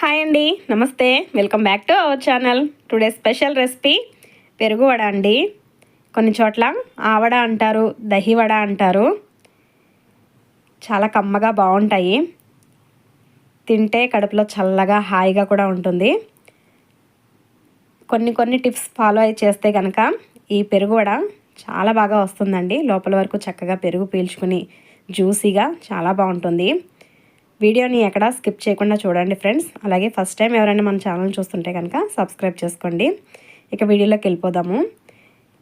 Hi అండి నమస్తే. Welcome back to our channel. Today special recipe పెరుగు వడ అండి. కొన్ని చోట్ల ఆవడ అంటారు దహి వడ అంటారు. చాలా కమ్మగా బాగుంటాయి. తింటే కడుపులో చల్లగా హాయిగా కూడా ఉంటుంది. కొన్ని కొన్ని టిప్స్ ఫాలో అయి చేస్తే కనుక ఈ పెరుగు వడ చాలా బాగా వస్తుందండి. లోపల వరకు చక్కగా పెరుగు పీల్చుకుని జ్యూసీగా చాలా బాగుంటుంది. వీడియోని ఎక్కడ స్కిప్ చేయకుండా చూడండి ఫ్రెండ్స్. అలాగే ఫస్ట్ టైం ఎవరైనా మన ఛానల్ చూస్తుంటే కనుక సబ్స్క్రైబ్ చేసుకోండి. ఇక వీడియోలోకి వెళ్ళిపోదాము.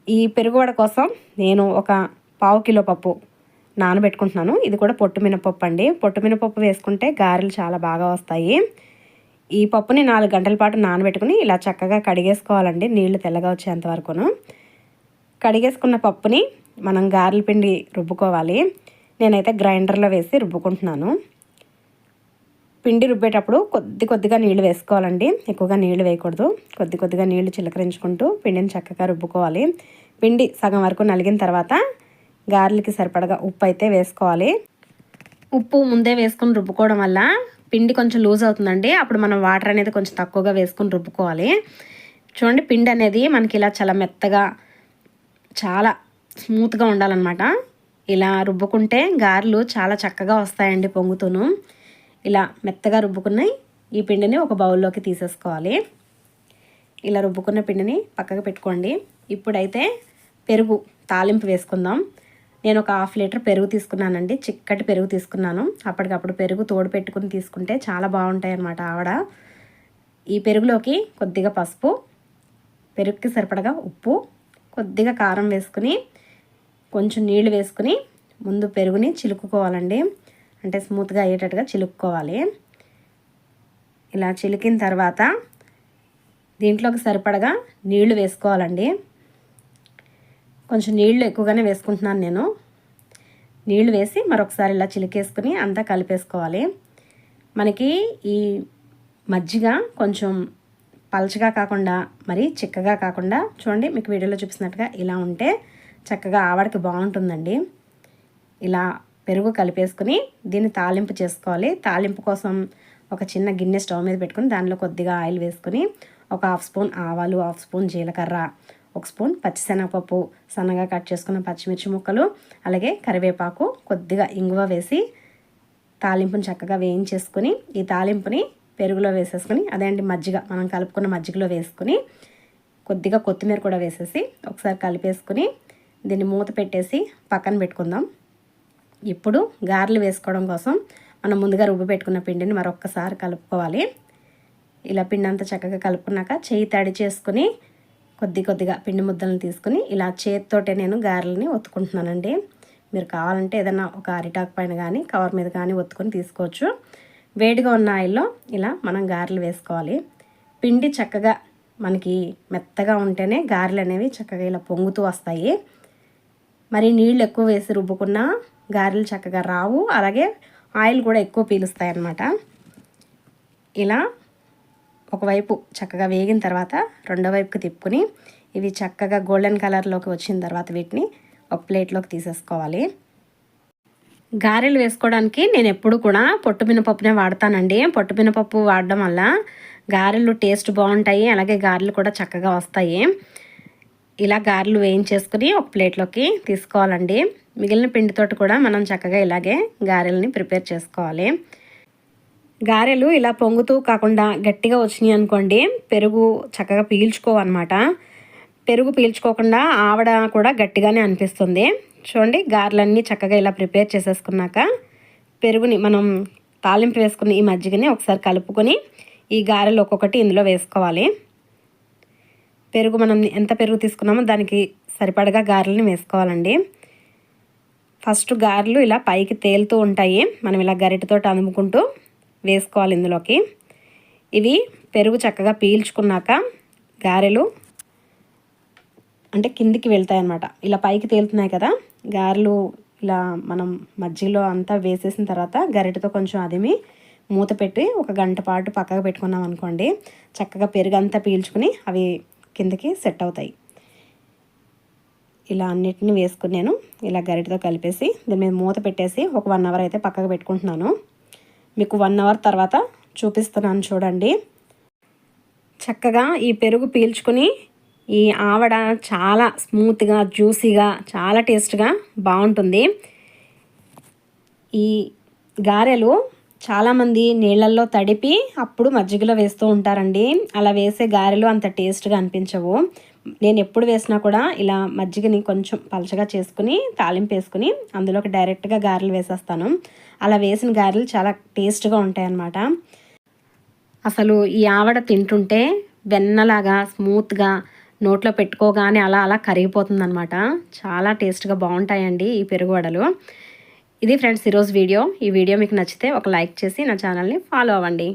ఈ పెరుగువడ కోసం నేను ఒక పావు కిలో పప్పు నానబెట్టుకుంటున్నాను. ఇది కూడా పొట్టు మినపప్పు అండి. పొట్టు మినపప్పు వేసుకుంటే గారెలు చాలా బాగా వస్తాయి. ఈ పప్పుని నాలుగు గంటల పాటు నానబెట్టుకుని ఇలా చక్కగా కడిగేసుకోవాలండి. నీళ్ళు తెల్లగా వచ్చేంత వరకును. కడిగేసుకున్న పప్పుని మనం గారెల పిండి రుబ్బుకోవాలి. నేనైతే గ్రైండర్లో వేసి రుబ్బుకుంటున్నాను. పిండి రుబ్బేటప్పుడు కొద్ది కొద్దిగా నీళ్ళు వేసుకోవాలండి. ఎక్కువగా నీళ్ళు వేయకూడదు. కొద్ది కొద్దిగా నీళ్ళు చిలకరించుకుంటూ పిండిని చక్కగా రుబ్బుకోవాలి. పిండి సగం వరకు నలిగిన తర్వాత గారెలకి సరిపడగా ఉప్పు అయితే వేసుకోవాలి. ఉప్పు ముందే వేసుకొని రుబ్బుకోవడం వల్ల పిండి కొంచెం లూజ్ అవుతుందండి. అప్పుడు మనం వాటర్ అనేది కొంచెం తక్కువగా వేసుకొని రుబ్బుకోవాలి. చూడండి పిండి అనేది మనకి ఇలా చాలా మెత్తగా చాలా స్మూత్గా ఉండాలన్నమాట. ఇలా రుబ్బుకుంటే గారెలు చాలా చక్కగా వస్తాయండి పొంగుతూను. ఇలా మెత్తగా రుబ్బుకున్నాయి ఈ పిండిని ఒక బౌల్లోకి తీసేసుకోవాలి. ఇలా రుబ్బుకున్న పిండిని పక్కకు పెట్టుకోండి. ఇప్పుడైతే పెరుగు తాలింపు వేసుకుందాం. నేను ఒక హాఫ్ లీటర్ పెరుగు తీసుకున్నానండి. చిక్కటి పెరుగు తీసుకున్నాను. అప్పటికప్పుడు పెరుగు తోడు పెట్టుకుని తీసుకుంటే చాలా బాగుంటాయి అన్నమాట ఆవిడ. ఈ పెరుగులోకి కొద్దిగా పసుపు పెరుగుకి సరిపడగా ఉప్పు కొద్దిగా కారం వేసుకుని కొంచెం నీళ్ళు వేసుకుని ముందు పెరుగుని చిలుకుకోవాలండి. అంటే స్మూత్గా అయ్యేటట్టుగా చిలుక్కోవాలి. ఇలా చిలికిన తర్వాత దీంట్లోకి సరిపడగా నీళ్ళు వేసుకోవాలండి. కొంచెం నీళ్ళు ఎక్కువగానే వేసుకుంటున్నాను నేను. నీళ్ళు వేసి మరొకసారి ఇలా చిలికేసుకుని అంతా కలిపేసుకోవాలి. మనకి ఈ మజ్జిగ కొంచెం పలచగా కాకుండా మరి చిక్కగా కాకుండా చూడండి మీకు వీడియోలో చూపిస్తున్నట్టుగా ఇలా ఉంటే చక్కగా ఆవడకి బాగుంటుందండి. ఇలా పెరుగు కలిపేసుకుని దీన్ని తాలింపు చేసుకోవాలి. తాలింపు కోసం ఒక చిన్న గిన్నె స్టవ్ మీద పెట్టుకుని దానిలో కొద్దిగా ఆయిల్ వేసుకుని ఒక హాఫ్ స్పూన్ ఆవాలు హాఫ్ స్పూన్ జీలకర్ర ఒక స్పూన్ పచ్చిశనగపప్పు సన్నగా కట్ చేసుకున్న పచ్చిమిర్చి ముక్కలు అలాగే కరివేపాకు కొద్దిగా ఇంగువ వేసి తాలింపుని చక్కగా వేయించేసుకుని ఈ తాలింపుని పెరుగులో వేసేసుకుని అదే అండి మజ్జిగ మనం కలుపుకున్న మజ్జిగలో వేసుకుని కొద్దిగా కొత్తిమీర కూడా వేసేసి ఒకసారి కలిపేసుకుని దీన్ని మూత పెట్టేసి పక్కన పెట్టుకుందాం. ఇప్పుడు గారెలు వేసుకోవడం కోసం మనం ముందుగా రుబ్బు పెట్టుకున్న పిండిని మరొక్కసారి కలుపుకోవాలి. ఇలా పిండి అంతా చక్కగా కలుపుకున్నాక చేయి తడి చేసుకుని కొద్ది కొద్దిగా పిండి ముద్దలను తీసుకుని ఇలా చేతితోటే నేను గారెలని ఒత్తుకుంటున్నానండి. మీరు కావాలంటే ఏదైనా ఒక అరిటాకు పైన కానీ కవర్ మీద కానీ ఒత్తుకొని తీసుకోవచ్చు. వేడిగా ఉన్న ఆయిల్లో ఇలా మనం గారెలు వేసుకోవాలి. పిండి చక్కగా మనకి మెత్తగా ఉంటేనే గారెలు అనేవి చక్కగా ఇలా పొంగుతూ వస్తాయి. మరి నీళ్ళు ఎక్కువ వేసి రుబ్బుకున్నా గారెలు చక్కగా రావు. అలాగే ఆయిల్ కూడా ఎక్కువ పీలుస్తాయి అన్నమాట ఇలా ఒకవైపు చక్కగా వేగిన తర్వాత రెండో వైపుకి తిప్పుకొని ఇవి చక్కగా గోల్డెన్ కలర్లోకి వచ్చిన తర్వాత వీటిని ఒక ప్లేట్లోకి తీసేసుకోవాలి. గారెలు వేసుకోవడానికి నేను ఎప్పుడు కూడా పొట్టు మినపప్పునే వాడతానండి. పొట్టు మినపప్పు వాడడం వల్ల గారెలు టేస్ట్ బాగుంటాయి. అలాగే గారెలు కూడా చక్కగా వస్తాయి. ఇలా గారెలు వేయించేసుకుని ఒక ప్లేట్లోకి తీసుకోవాలండి. మిగిలిన పిండితోటి కూడా మనం చక్కగా ఇలాగే గారెలని ప్రిపేర్ చేసుకోవాలి. గారెలు ఇలా పొంగుతూ కాకుండా గట్టిగా వచ్చినాయి అనుకోండి పెరుగు చక్కగా పీల్చుకోవన్నమాట. పెరుగు పీల్చుకోకుండా ఆవడ కూడా గట్టిగానే అనిపిస్తుంది. చూడండి గారెలన్నీ చక్కగా ఇలా ప్రిపేర్ చేసేసుకున్నాక పెరుగుని మనం తాలింపు వేసుకుని ఈ మజ్జిగని ఒకసారి కలుపుకొని ఈ గారెలు ఒక్కొక్కటి ఇందులో వేసుకోవాలి. పెరుగు మనం ఎంత పెరుగు తీసుకున్నామో దానికి సరిపడగా గారెలని వేసుకోవాలండి. ఫస్ట్ గారెలు ఇలా పైకి తేలుతూ ఉంటాయి. మనం ఇలా గరిటతో అందుకుంటూ వేసుకోవాలి ఇందులోకి. ఇవి పెరుగు చక్కగా పీల్చుకున్నాక గారెలు అంటే కిందికి వెళ్తాయి అన్నమాట ఇలా పైకి తేలుతున్నాయి కదా గారెలు ఇలా మనం మజ్జిగలో అంతా వేసేసిన తర్వాత గరిటతో కొంచెం అదిమి మూత పెట్టి ఒక గంట పాటు పక్కకు పెట్టుకున్నాం అనుకోండి చక్కగా పెరుగు అంతా పీల్చుకుని అవి కిందకి సెట్ అవుతాయి. ఇలా అన్నిటిని వేసుకుని నేను ఇలా గరిటతో కలిపేసి దీని మీద మూత పెట్టేసి ఒక వన్ అవర్ అయితే పక్కకు పెట్టుకుంటున్నాను. మీకు వన్ అవర్ తర్వాత చూపిస్తున్నాను చూడండి. చక్కగా ఈ పెరుగు పీల్చుకుని ఈ ఆవడ చాలా స్మూత్గా జ్యూసీగా చాలా టేస్ట్గా బాగుంటుంది. ఈ గారెలు చాలామంది నీళ్ళల్లో తడిపి అప్పుడు మజ్జిగలో వేస్తూ ఉంటారండి. అలా వేసే గారెలు అంత టేస్ట్గా అనిపించవు. నేను ఎప్పుడు వేసినా కూడా ఇలా మజ్జిగని కొంచెం పలచగా చేసుకుని తాలింపు వేసుకుని అందులోకి డైరెక్ట్గా గారెలు వేసేస్తాను. అలా వేసిన గారెలు చాలా టేస్ట్గా ఉంటాయి అన్నమాట అసలు ఈ ఆవడ తింటుంటే వెన్నలాగా స్మూత్గా నోట్లో పెట్టుకోగానే అలా అలా కరిగిపోతుంది అనమాట చాలా టేస్ట్గా బాగుంటాయండి ఈ పెరుగు వడలు. ఇది ఫ్రెండ్స్ ఈరోజు వీడియో. ఈ వీడియో మీకు నచ్చితే ఒక లైక్ చేసి నా ఛానల్ని ఫాలో అవ్వండి.